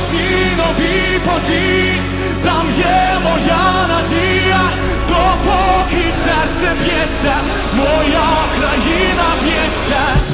В кожній новій події там є моя надія, допоки серце б'ється, моя країна б'ється.